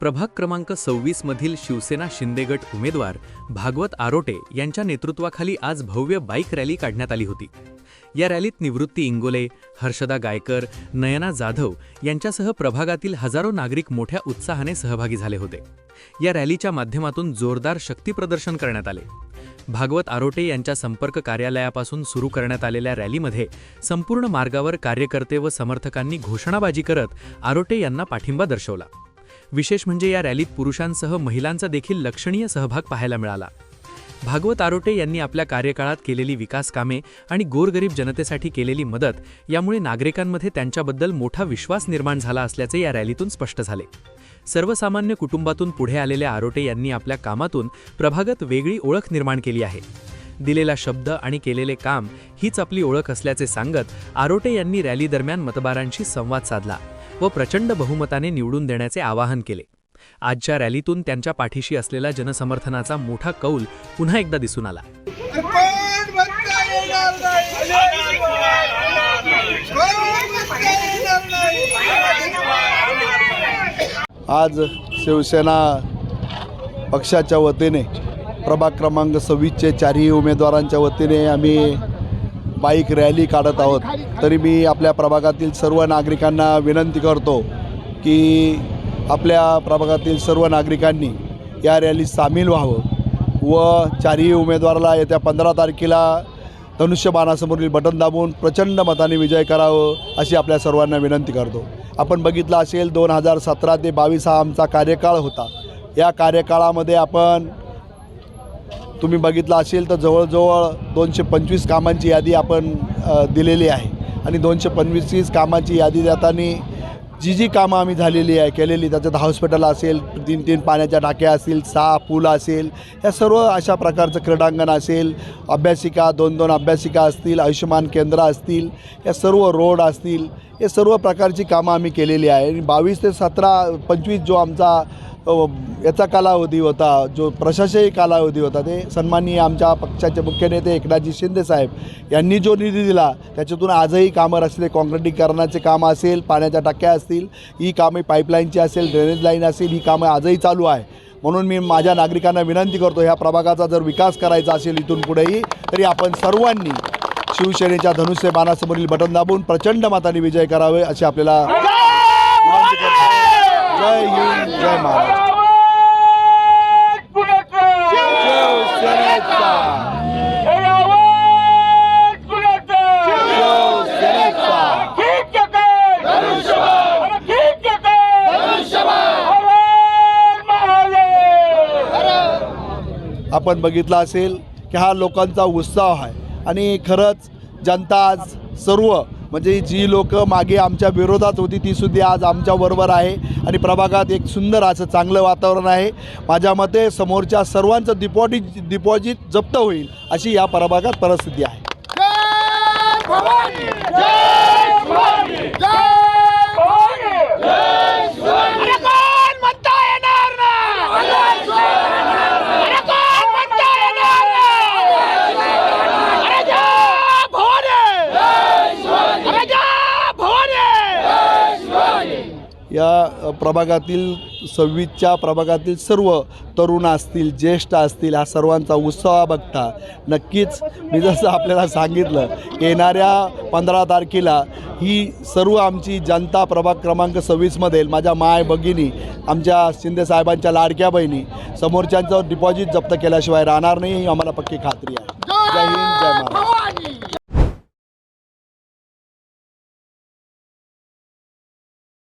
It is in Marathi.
प्रभाग क्रमांक सव्वीस मधील शिवसेना शिंदेगट उमेदवार भागवत आरोटे यांच्या नेतृत्वाखाली आज भव्य बाईक रॅली काढण्यात आली होती. या रॅलीत निवृत्ती इंगोले हर्षदा गायकर नयना जाधव यांच्यासह प्रभागातील हजारो नागरिक मोठ्या उत्साहाने सहभागी झाले होते. या रॅलीच्या माध्यमातून जोरदार शक्तीप्रदर्शन करण्यात आले. भागवत आरोटे यांच्या संपर्क कार्यालयापासून सुरू करण्यात आलेल्या रॅलीमध्ये संपूर्ण मार्गावर कार्यकर्ते व समर्थकांनी घोषणाबाजी करत आरोटे यांना पाठिंबा दर्शवला. विशेष म्हणजे या रॅलीत पुरुषांसह महिलांचा देखील लक्षणीय सहभाग पाहायला मिळाला. भागवत आरोटे यांनी आपल्या कार्यकाळात केलेली विकास कामे आणि गोरगरीब जनतेसाठी केलेली मदत यामुळे नागरिकांमध्ये त्यांच्याबद्दल मोठा विश्वास निर्माण झाला असल्याचे या रॅलीतून स्पष्ट झाले. सर्वसामान्य कुटुंबातून पुढे आलेल्या आरोटे यांनी आपल्या कामातून प्रभागात वेगळी ओळख निर्माण केली आहे. दिलेला शब्द आणि केलेले काम हीच आपली ओळख असल्याचे सांगत आरोटे यांनी रॅली दरम्यान मतदारांशी संवाद साधला. व प्रचंड बहुमताने निवडून देण्याचे आवाहन केले. आजच्या रॅलीतून त्यांच्या पाठीशी असलेला जनसमर्थनाचा मोठा कौल पुन्हा एकदा दिसून आला. आज शिवसेना पक्षाच्या वतीने प्रभाग क्रमांक सव्वीसचे चारही उमेदवारांच्या वतीने आम्ही बाईक रॅली काढत आहोत. तरी मी आपल्या प्रभागातील सर्व नागरिकांना विनंती करतो की आपल्या प्रभागातील सर्व नागरिकांनी या रॅलीत सामील व्हावं व चारही उमेदवाराला येत्या पंधरा तारखेला धनुष्यबाणासमोरील बटन दाबून प्रचंड मताने विजय करावं अशी आपल्या सर्वांना विनंती करतो. आपण बघितलं असेल दोन हजार सतरा ते बावीस हा आमचा कार्यकाळ होता. या कार्यकाळामध्ये आपण तुम्ही बघितलं असेल तर जवळजवळ दोनशे पंचवीस कामांची यादी आपण दिलेली आहे. आणि दोनशे पंचवीस कामाची यादी देताना जी जी कामं आम्ही झालेली आहे केलेली त्याच्यात हॉस्पिटल असेल तीन तीन पाण्याच्या टाक्या असतील सहा पूल असेल या सर्व अशा प्रकारचं क्रीडांगण असेल अभ्यासिका दोन दोन अभ्यासिका असतील आयुष्यमान केंद्र असतील या सर्व रोड असतील हे सर्व प्रकारची कामं आम्ही केलेली आहे. आणि बावीस ते सतरा पंचवीस जो आमचा याचा कालावधी होता जो प्रशासकीय कालावधी होता ते सन्माननीय आमच्या पक्षाचे मुख्य नेते एकनाथजी शिंदे साहेब यांनी जो निधी दिला त्याच्यातून आजही कामं रस्ते काँक्रिटीकरणाचे कामं असेल पाण्याच्या टाक्या असतील ही कामे पाईपलाईनची असेल ड्रेनेज लाईन असेल ही कामं आजही चालू आहे. म्हणून मी माझ्या नागरिकांना विनंती करतो ह्या प्रभागाचा जर विकास करायचा असेल इथून पुढेही तरी आपण सर्वांनी शिवसेनेच्या धनुष्य बाणासमोरील बटन दाबून प्रचंड मताने विजय करावे असे आपल्याला जय हिंद आपण बघितलं असेल की हा लोकांचा उत्साह आहे. आणि खरंच जनता आज सर्व म्हणजे जी लोक मागे आमच्या विरोधात होती ती सुद्धा आज आमच्याबरोबर आहे. आणि प्रभागात एक सुंदर असं चांगलं वातावरण आहे. माझ्या मते समोरच्या सर्वांचं डिपॉझिट डिपॉझिट जप्त होईल अशी या प्रभागात परिस्थिती आहे. या प्रभागातील सव्वीसच्या प्रभागातील सर्व तरुण असतील ज्येष्ठ असतील हा सर्वांचा उत्साह बघता. नक्कीच मी जसं आपल्याला सांगितलं येणाऱ्या पंधरा तारखेला ही सर्व आमची जनता प्रभाग क्रमांक सव्वीसमध्ये माझ्या माय भगिनी आमच्या शिंदे साहेबांच्या लाडक्या बहिणी समोरच्यांचं डिपॉझिट जप्त केल्याशिवाय राहणार नाही ही आम्हाला पक्की खात्री आहे. जय हिंद जय महाराज